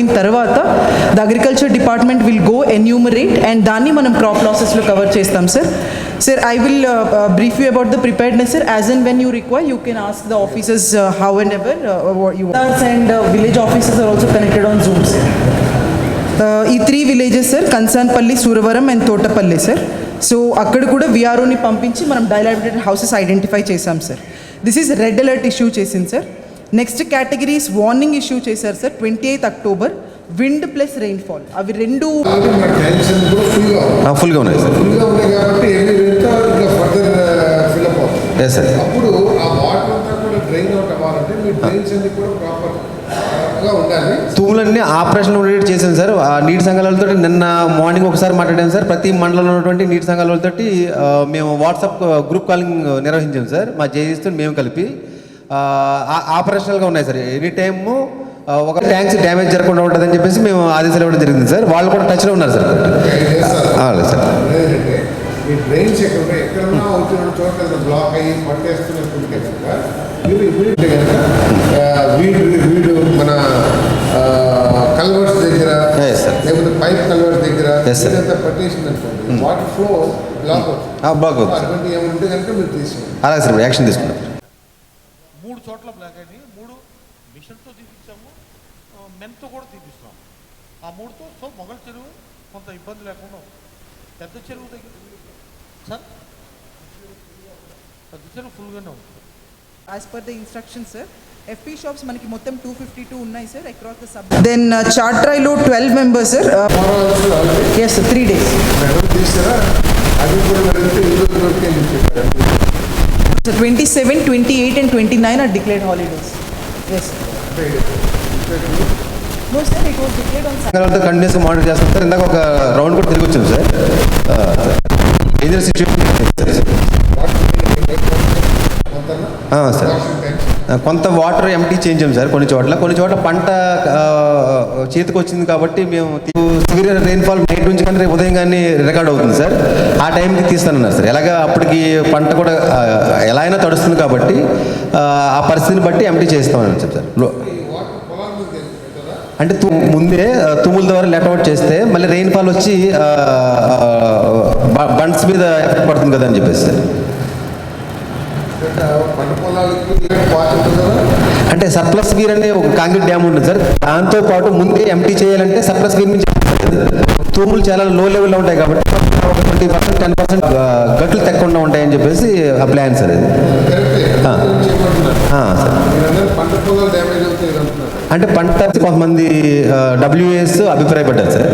అయిపోయిన తర్వాత the agriculture department will go enumerate and దాన్ని మనం క్రాప్ లాసెస్లో కవర్ చేస్తాం sir sir I will brief you about the preparedness sir as and when you require you can ask the officers how and ever you and village officers are also connected on Zoom sir ఈ three villages sir Kansanpalli Suravaram and Thotapalli sir so అక్కడ కూడా విఆర్ఓని పంపించి మనం dilapidated houses identify చేశాం sir this is red alert issue చేసింది sir next categories warning issue చేశారు sir twenty eighth October wind plus rainfall అవి రెండు ఫుల్గా ఉన్నాయి సార్ ఫుల్గా ఉన్నాయి కాబట్టి ఎన్ని వెళ్తే ఇంకా ఫర్దర్ ఫిల్అప్ అవుతుంది. ఎస్ సార్ అప్పుడు ఆ వాటర్ అంతా కూడా డ్రైన్ అవుట్ అవ్వాలంటే మీ డ్రైన్స్ అన్ని కూడా ప్రాపర్గా ఉండాలి. తూములన్నీ ఆపరేషన్ చేశాను సార్ ఆ నీటి సంఘాలతో నిన్న మార్నింగ్ ఒకసారి మాట్లాడాను సార్ ప్రతి మండలంలో ఉన్నటువంటి నీటి సంఘాలతో మేము వాట్సాప్ గ్రూప్ కాలింగ్ నిర్వహించాం సార్ మా జేఈస్తో మేము కలిపి ఆపరేషనల్గా ఉన్నాయి సార్. ఎనీ టైము ఒక ట్యాంక్స్ డ్యామేజ్ జరగకుండా ఉంటుందని చెప్పేసి మేము ఆదేశాలు ఇవ్వడం జరిగింది సార్. వాళ్ళు కూడా టచ్లో ఉన్నారు సార్. సార్. ఈ డ్రైన్స్ ఎక్కడ ఉన్నాయి ఎక్కడన్నా ఒకటి రెండు చోట్ల బ్లాక్ అయ్యి పట్టేస్తున్నప్పటికీ కనుక మీరు ఇమీడియట్ కనుక ఆ, వీడు వీడు మన కల్వర్స్ దగ్గర. లేకపోతే పైప్ కల్వర్స్ దగ్గర. ఇదంతా పట్టేసింది అనుకోండి వాటర్ ఫ్లో బ్లాక్ అవుతుంది block అవుతుంది, sir. అటువంటి ఏమైనా ఉంటే కనుక మీరు తీసుకోండి. అలాగే సార్ యాక్షన్ తీసుకున్నాం అయినాయి మూడు మిషన్తో తీపిచ్చాము. ఆ, మెన్తో కూడా తీపిస్తున్నాం ఆ మూడుతో సో మొగల చెరువు కొంత ఇబ్బంది లేకుండా ఉంది. పెద్ద చెరువు దగ్గర సార్? పెద్ద చెరువు ఫుల్గానే ఉంది. As per the instruction sir FP shops మనకి మొత్తం టూ ఫిఫ్టీ టూ ఉన్నాయి sir across the sub then చార్ట్రైలో twelve members sir yes three days అది కూడా twenty eight and twenty nine are declared holidays yes no sir it was declared on సంఘాలతో continuous monitor చేస్తాం sir ఇందాక ఒక round కూడా తిరిగి వచ్చాం సార్. Danger situation sir. కొంత వాటర్ ఎంటీ చేయించాం సార్ కొన్ని చోట్ల. కొన్ని చోట్ల పంట చేతికి వచ్చింది కాబట్టి మేము సివియర్ రెయిన్ఫాల్ నైట్ నుంచి కానీ రేపు ఉదయం కానీ రికార్డ్ అవుతుంది సార్. ఆ టైంకి తీస్తానన్నారు సార్. ఎలాగ అప్పటికి పంట కూడా ఎలా అయినా తడుస్తుంది కాబట్టి ఆ, పరిస్థితిని బట్టి ఎంటీ చేస్తామని చెప్పారు సార్ అంటే తు- ముందే తుమ్ముల ద్వారా లెట్ అవుట్ చేస్తే మళ్ళీ రెయిన్ఫాల్ వచ్చి బండ్స్ మీద ఎఫెక్ట్ పడుతుంది కదా అని చెప్పేసి సార్ పంట పొలాలకి వాటర్ ఉంటుంది కదా అంటే సర్ప్లస్ వీర్ అనే ఒక కాంక్రీట్ డ్యామ్ ఉంటుంది సార్. దాంతో పాటు ముందే ఎంటీ చేయాలంటే సర్ప్లస్ వీర్ నుంచి తూములు చాలా లో లెవెల్లో ఉంటాయి కాబట్టి ట్వంటీ పర్సెంట్ టెన్ పర్సెంట్ గట్లు తెక్కకుండా ఉంటాయని చెప్పేసి ఆ ప్లాన్ సార్ ఇది. సార్. అంటే పంట కొంతమంది డబ్ల్యూఎస్ అభిప్రాయపడ్డారు సార్.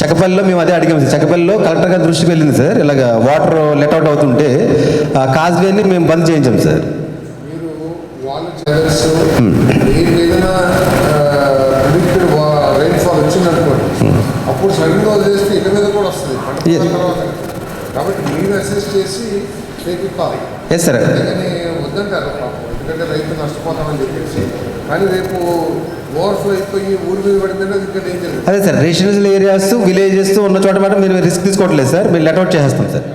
చక్కపల్లిలో మేము అదే అడిగాము సార్. చక్కపల్లిలో కలెక్టర్ గారి దృష్టికి వెళ్ళింది సార్. ఇలాగ వాటర్ లెట్ అవుట్ అవుతుంటే కాజ్వేని మేము బంద్ చేయించాం సార్. వదిలేస్తే మీద కూడా వస్తుంది. కాబట్టి మీరు చేసి ఎస్ సార్ వద్దంటారు ఎందుకంటే రైతు నష్టపోతామని చెప్పేసి. కానీ రేపు ఓవర్ఫ్లో అయిపోయి ఊరి మీద పడిందంటే అది ఇంకా డేంజర్ అదే సార్ రెసిడెన్షియల్ ఏరియాస్ విలేజెస్ ఉన్న చోట మాట మీరు రిస్క్ తీసుకోవట్లేదు సార్. మీరు లెట్ అవుట్ చేసేస్తాం సార్.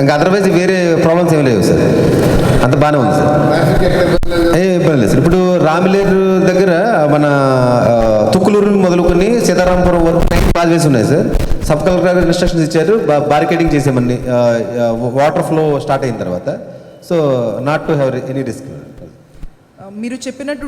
ఇంకా అదర్వైజ్ వేరే ప్రాబ్లమ్స్ ఏమి లేవు సార్. అంత బాగానే ఉంది సార్. ఏ ఇబ్బంది లేదు సార్. ఇప్పుడు రామిలేరు దగ్గర మన తుక్కులూరు మొదలుకొని సీతారాంపురం వరకు పాస్ వేసి ఉన్నాయి సార్. సబ్ కలెక్టర్ ఇన్స్ట్రక్షన్స్ ఇచ్చారు. బారికేడింగ్ చేసామని వాటర్ ఫ్లో స్టార్ట్ అయిన తర్వాత. So not to have any risk మీరు చెప్పినట్టు